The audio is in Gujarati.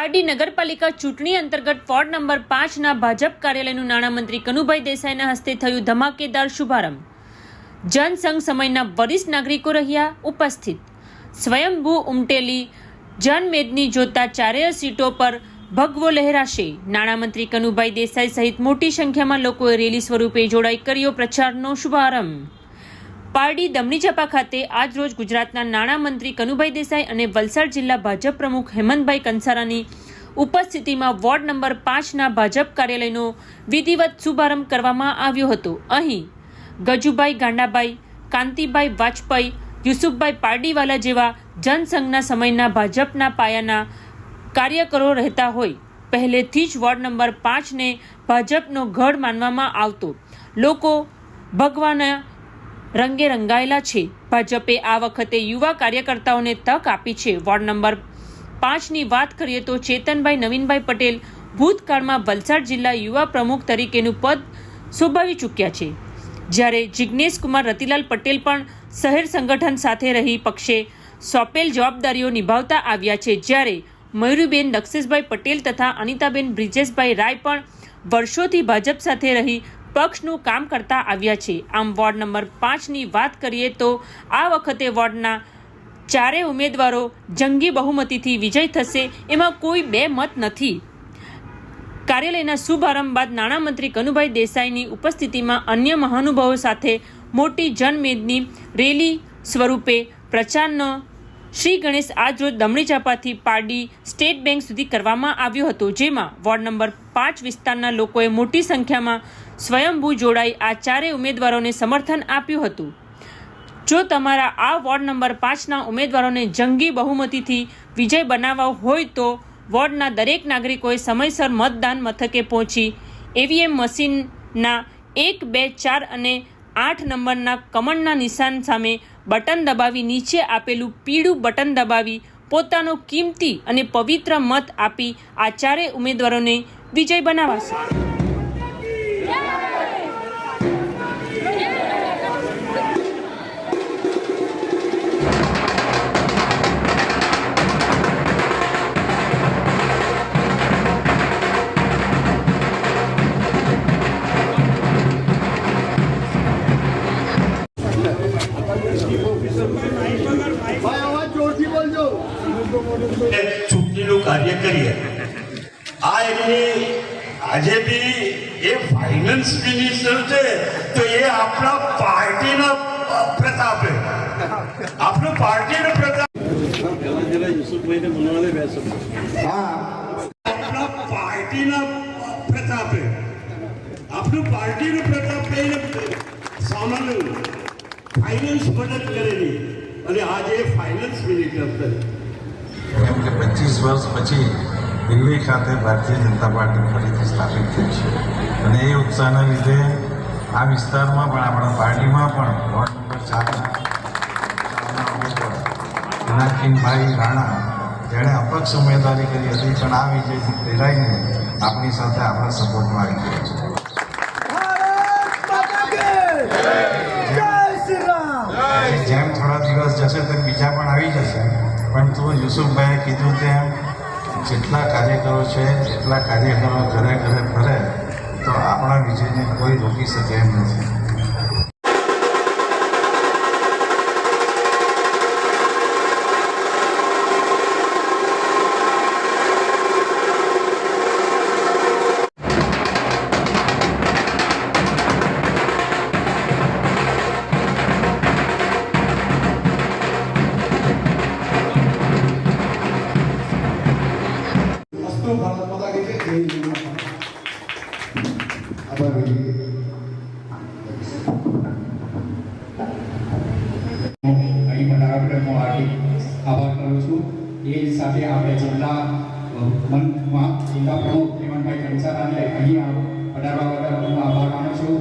પારડી નગરપાલિકા ચૂંટણી અંતર્ગત વોર્ડ નંબર પાંચના ભાજપ કાર્યાલયનું નાણામંત્રી કનુભાઈ દેસાઈના હસ્તે થયું ધમાકેદાર શુભારંભ. જનસંઘ સમયના વરિષ્ઠ નાગરિકો રહ્યા ઉપસ્થિત. સ્વયંભૂ ઉમટેલી જનમેદની જોતા ચારેય સીટો પર ભગવો લહેરાશે. નાણામંત્રી કનુભાઈ દેસાઈ સહિત મોટી સંખ્યામાં લોકોએ રેલી સ્વરૂપે જોડાઈ કર્યો પ્રચારનો શુભારંભ. પારડી દમણીચાપા ખાતે આજ રોજ ગુજરાતના નાણામંત્રી કનુભાઈ દેસાઈ અને વલસાડ જિલ્લા ભાજપ પ્રમુખ હેમંતભાઈ કંસારાની ઉપસ્થિતિમાં વોર્ડ નંબર પાંચના ભાજપ કાર્યાલયનો વિધિવત શુભારંભ કરવામાં આવ્યો હતો. અહીં ગજુભાઈ ગાંડાભાઈ, કાંતિભાઈ વાજપેયી, યુસુફભાઈ પારડીવાલા જેવા જનસંઘના સમયના ભાજપના પાયાના કાર્યકરો રહેતા હોય. પહેલેથી જ વોર્ડ નંબર પાંચને ભાજપનો ગઢ માનવામાં આવતો. લોકો ભગવાના રંગે રંગાયેલા છે. ભાજપે આ વખતે યુવા કાર્યકર્તાઓને તક આપી છે. વોર્ડ નંબર પાંચની વાત કરીએ તો ચેતનભાઈ, નવીનભાઈ પટેલ ભૂતકાળમાં વલસાડ જિલ્લા યુવા પ્રમુખ તરીકેનું પદ શોભાવી ચૂક્યા છે. જ્યારે જિજ્ઞેશ કુમાર, રતિલાલ પટેલ પણ શહેર સંગઠન સાથે રહી પક્ષે સોંપેલ જવાબદારીઓ નિભાવતા આવ્યા છે. જ્યારે મયુરીબેન દક્ષેશભાઈ પટેલ તથા અનિતાબેન બ્રિજેશભાઈ રાય પણ વર્ષોથી ભાજપ સાથે રહી પક્ષનું કામ કરતા આવ્યા છે. આમ વોર્ડ નંબર પાંચની વાત કરીએ તો આ વખતે વોર્ડના ચારે ઉમેદવારો જંગી બહુમતીથી વિજય થશે, એમાં કોઈ બે મત નથી. કાર્યાલયના શુભારંભ બાદ નાણામંત્રી કનુભાઈ દેસાઈની ઉપસ્થિતિમાં અન્ય મહાનુભાવો સાથે મોટી જનમેદની રેલી સ્વરૂપે પ્રચારનો શ્રી ગણેશ આજરોજ દમણી ચાપાથી પારડી સ્ટેટ બેંક સુધી કરવામાં આવ્યો હતો, જેમાં વોર્ડ નંબર પાંચ વિસ્તારના લોકોએ મોટી સંખ્યામાં સ્વયંભૂ જોડાઈ આ ચારેય ઉમેદવારોને સમર્થન આપ્યું હતું. જો તમારા આ વોર્ડ નંબર પાંચના ઉમેદવારોને જંગી બહુમતીથી વિજય બનાવવા હોય તો વોર્ડના દરેક નાગરિકોએ સમયસર મતદાન મથકે પહોંચી એવીએમ મશીનના એક બે ચાર અને આઠ નંબરના કમળના નિશાન સામે બટન દબાવી નીચે આપેલું પીળું બટન દબાવી પોતાનો કિંમતી અને પવિત્ર મત આપી આ ચારે ઉમેદવારોને વિજય બનાવાશે. ચૂંટણીનું કાર્ય કરીએ. આ એમની આજે બી એ ફાઇનાન્સ મિનિસ્ટર છે, તો એ આપણા પાર્ટીના પ્રતાપે આપણું પાર્ટીનો પ્રતાપ. આપણા પાર્ટીના પ્રતાપે આપણું પાર્ટીનો પ્રતાપ સામાન્ય ફાઇનાન્સ મદદ કરેલી. અને આજે ફાઇનાન્સ મિનિસ્ટર છે કેમ કે પચીસ વર્ષ પછી દિલ્હી ખાતે ભારતીય જનતા પાર્ટી ફરીથી સ્થાપિત થઈ છે. અને એ ઉત્સાહના લીધે આ વિસ્તારમાં પણ આપણા પાર્ટીમાં પણ વોર્ડ નંબર ચારના રાણા જેણે અપક્ષ ઉમેદવારી કરી હતી, પણ આ વિજય પ્રેરાઈને આપણી સાથે આપણા સપોર્ટમાં આવી ગયા છે ભારત માતા કી જય શ્રી રામ જેમ થોડા દિવસ જશે તો બીજા પણ આવી જશે. પણ તો યુસુફભાઈએ કીધું તેમ, જેટલા કાર્યકરો છે એટલા કાર્યકરો ઘરે ઘરે ફરે, તો આપણા વિજયને કોઈ રોકી શકે એમ નથી. અહીં બનાવવા હું હાર્દિક આભાર કરું છું એ સાથે આપણે જિલ્લા મન- મા- જિલ્લા પ્રમુખ હેમંતભાઈ કંસારાને અહીં પધારવા બદલ હું આભાર માનું છું.